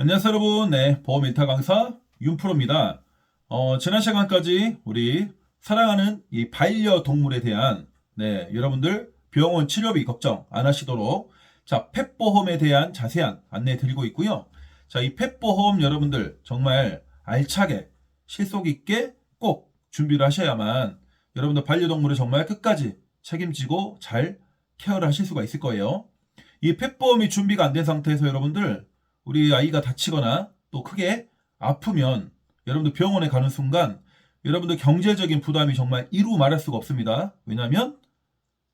안녕하세요 여러분. 네 보험 일타 강사 윤프로입니다. 어, 지난 시간까지 우리 사랑하는 이 반려동물에 대한 네 여러분들 병원 치료비 걱정 안 하시도록 자 펫보험에 대한 자세한 안내 드리고 있고요. 자이 펫보험 여러분들 정말 알차게 실속 있게 꼭 준비를 하셔야만 여러분들 반려동물을 정말 끝까지 책임지고 잘 케어를 하실 수가 있을 거예요. 이 펫보험이 준비가 안 된 상태에서 여러분들 우리 아이가 다치거나 또 크게 아프면 여러분들 병원에 가는 순간 여러분들 경제적인 부담이 정말 이루 말할 수가 없습니다. 왜냐하면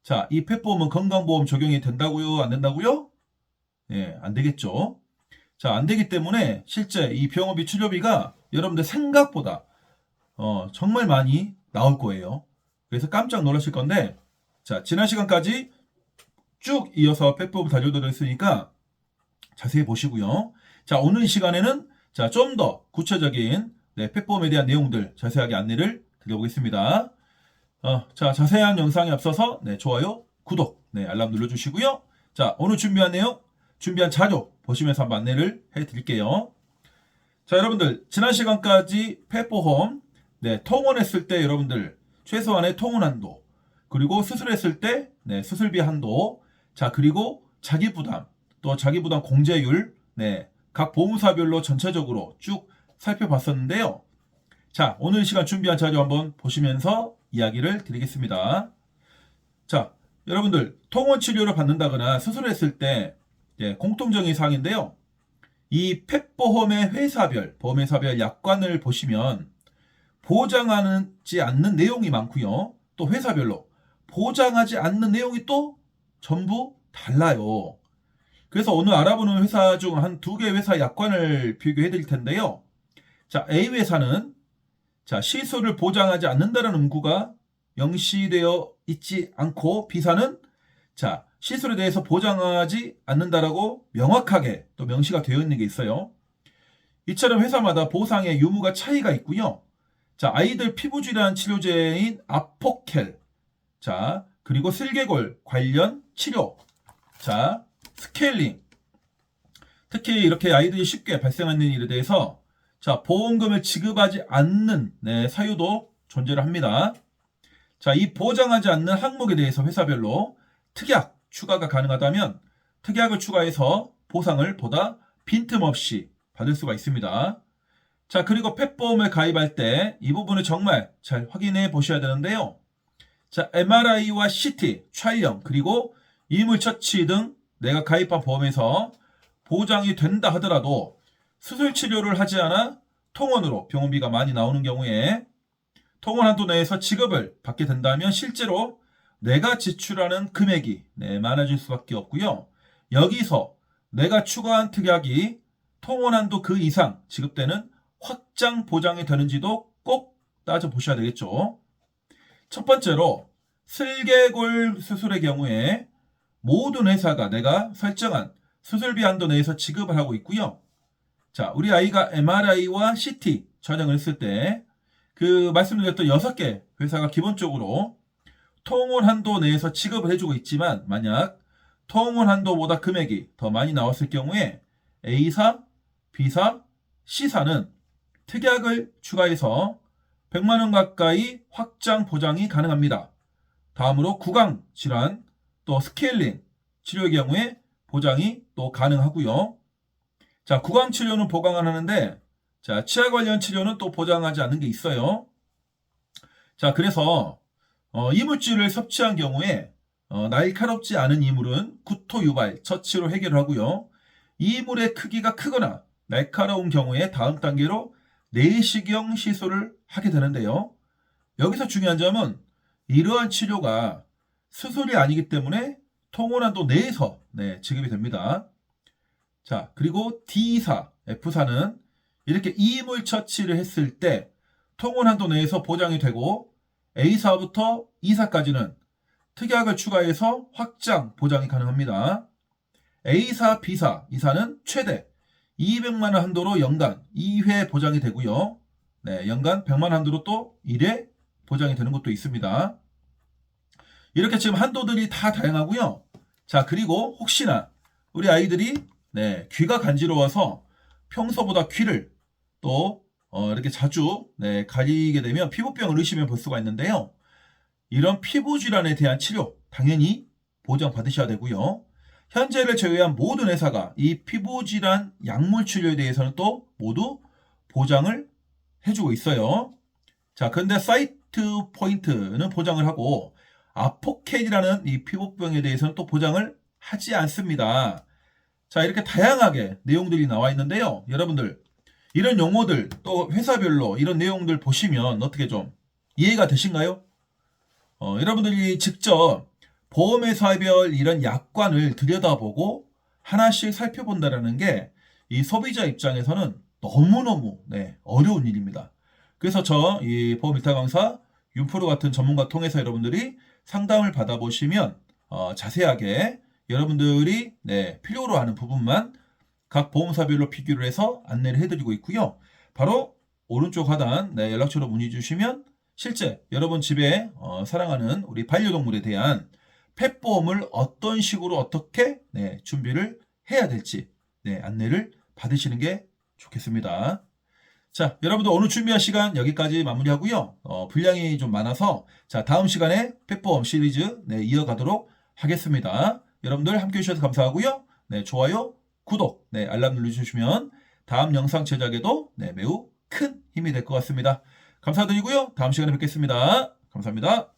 자, 이 펫보험은 건강보험 적용이 된다고요? 안 된다고요? 예, 안 되겠죠. 자, 안 되기 때문에 실제 이 병원비 치료비가 여러분들 생각보다 어, 정말 많이 나올 거예요. 그래서 깜짝 놀라실 건데 자, 지난 시간까지 쭉 이어서 펫보험 달려드렸으니까 자세히 보시고요. 자, 오늘 이 시간에는 자, 좀 더 구체적인 네, 펫보험에 대한 내용들 자세하게 안내를 드려보겠습니다. 어, 자, 자세한 영상에 앞서서 네, 좋아요, 구독, 네, 알람 눌러주시고요. 자, 오늘 준비한 내용, 준비한 자료 보시면서 한번 안내를 해드릴게요. 자, 여러분들 지난 시간까지 펫보험 네, 통원했을 때 여러분들 최소한의 통원 한도 그리고 수술했을 때 네, 수술비 한도 자 그리고 자기 부담 또 자기 부담 공제율 네, 각 보험사별로 전체적으로 쭉 살펴봤었는데요. 자, 오늘 시간 준비한 자료 한번 보시면서 이야기를 드리겠습니다. 자, 여러분들 통원 치료를 받는다거나 수술했을 때 예, 공통적인 사항인데요. 이 펫보험의 회사별, 보험회사별 약관을 보시면 보장하지 않는 내용이 많고요. 또 회사별로 보장하지 않는 내용이 또 전부 달라요. 그래서 오늘 알아보는 회사 중 한 두 개 회사 약관을 비교해 드릴 텐데요. 자, A 회사는 자, 시술을 보장하지 않는다는 문구가 명시되어 있지 않고 B사는 자, 시술에 대해서 보장하지 않는다라고 명확하게 또 명시가 되어 있는 게 있어요. 이처럼 회사마다 보상의 유무가 차이가 있고요. 자, 아이들 피부 질환 치료제인 아포켈. 자, 그리고 슬개골 관련 치료. 자, 스케일링. 특히 이렇게 아이들이 쉽게 발생하는 일에 대해서 자, 보험금을 지급하지 않는 네, 사유도 존재를 합니다. 자, 이 보장하지 않는 항목에 대해서 회사별로 특약 추가가 가능하다면 특약을 추가해서 보상을 보다 빈틈없이 받을 수가 있습니다. 자, 그리고 펫보험을 가입할 때 이 부분을 정말 잘 확인해 보셔야 되는데요. 자, MRI와 CT, 촬영, 그리고 이물 처치 등 내가 가입한 보험에서 보장이 된다 하더라도 수술 치료를 하지 않아 통원으로 병원비가 많이 나오는 경우에 통원 한도 내에서 지급을 받게 된다면 실제로 내가 지출하는 금액이 네, 많아질 수밖에 없고요. 여기서 내가 추가한 특약이 통원 한도 그 이상 지급되는 확장 보장이 되는지도 꼭 따져 보셔야 되겠죠. 첫 번째로 슬개골 수술의 경우에 모든 회사가 내가 설정한 수술비 한도 내에서 지급을 하고 있고요. 자, 우리 아이가 MRI와 CT 촬영을 했을 때 그 말씀드렸던 6개 회사가 기본적으로 통원 한도 내에서 지급을 해주고 있지만 만약 통원 한도보다 금액이 더 많이 나왔을 경우에 A사, B사, C사는 특약을 추가해서 100만 원 가까이 확장 보장이 가능합니다. 다음으로 구강 질환 또 스케일링 치료의 경우에 보장이 또 가능하고요. 자, 구강 치료는 보강을 하는데 자, 치아 관련 치료는 또 보장하지 않는 게 있어요. 자, 그래서 어, 이물질을 섭취한 경우에 어, 날카롭지 않은 이물은 구토 유발 처치로 해결을 하고요. 이물의 크기가 크거나 날카로운 경우에 다음 단계로 내시경 시술을 하게 되는데요. 여기서 중요한 점은 이러한 치료가 수술이 아니기 때문에 통원한도 내에서 네, 지급이 됩니다. 자, 그리고 D사, F사는 이렇게 이물 처치를 했을 때 통원한도 내에서 보장이 되고 A사부터 E사까지는 특약을 추가해서 확장 보장이 가능합니다. A사, B사, E사는 최대 200만 원 한도로 연간 2회 보장이 되고요. 네, 연간 100만 원 한도로 또 1회 보장이 되는 것도 있습니다. 이렇게 지금 한도들이 다 다양하고요. 자, 그리고 혹시나 우리 아이들이 네, 귀가 간지러워서 평소보다 귀를 또 어, 이렇게 자주 네, 가리게 되면 피부병을 의심해 볼 수가 있는데요. 이런 피부 질환에 대한 치료 당연히 보장 받으셔야 되고요. 현재를 제외한 모든 회사가 이 피부 질환 약물 치료에 대해서는 또 모두 보장을 해주고 있어요. 자, 근데 사이트 포인트는 보장을 하고 아포켓이라는 이 피부병에 대해서는 또 보장을 하지 않습니다. 자, 이렇게 다양하게 내용들이 나와 있는데요. 여러분들, 이런 용어들 또 회사별로 이런 내용들 보시면 어떻게 좀 이해가 되신가요? 어, 여러분들이 직접 보험회사별 이런 약관을 들여다보고 하나씩 살펴본다라는 게 이 소비자 입장에서는 너무너무 네, 어려운 일입니다. 그래서 저 이 보험 일타 강사 윤프로 같은 전문가 통해서 여러분들이 상담을 받아보시면 어, 자세하게 여러분들이 네, 필요로 하는 부분만 각 보험사별로 비교를 해서 안내를 해드리고 있고요. 바로 오른쪽 하단 네, 연락처로 문의 주시면 실제 여러분 집에 어, 사랑하는 우리 반려동물에 대한 펫보험을 어떤 식으로 어떻게 네, 준비를 해야 될지 네, 안내를 받으시는 게 좋겠습니다. 자, 여러분들 오늘 준비한 시간 여기까지 마무리하고요. 어, 분량이 좀 많아서 자 다음 시간에 펫보험 시리즈 네, 이어가도록 하겠습니다. 여러분들 함께 해 주셔서 감사하고요. 네, 좋아요, 구독, 네, 알람 눌러주시면 다음 영상 제작에도 네, 매우 큰 힘이 될 것 같습니다. 감사드리고요. 다음 시간에 뵙겠습니다. 감사합니다.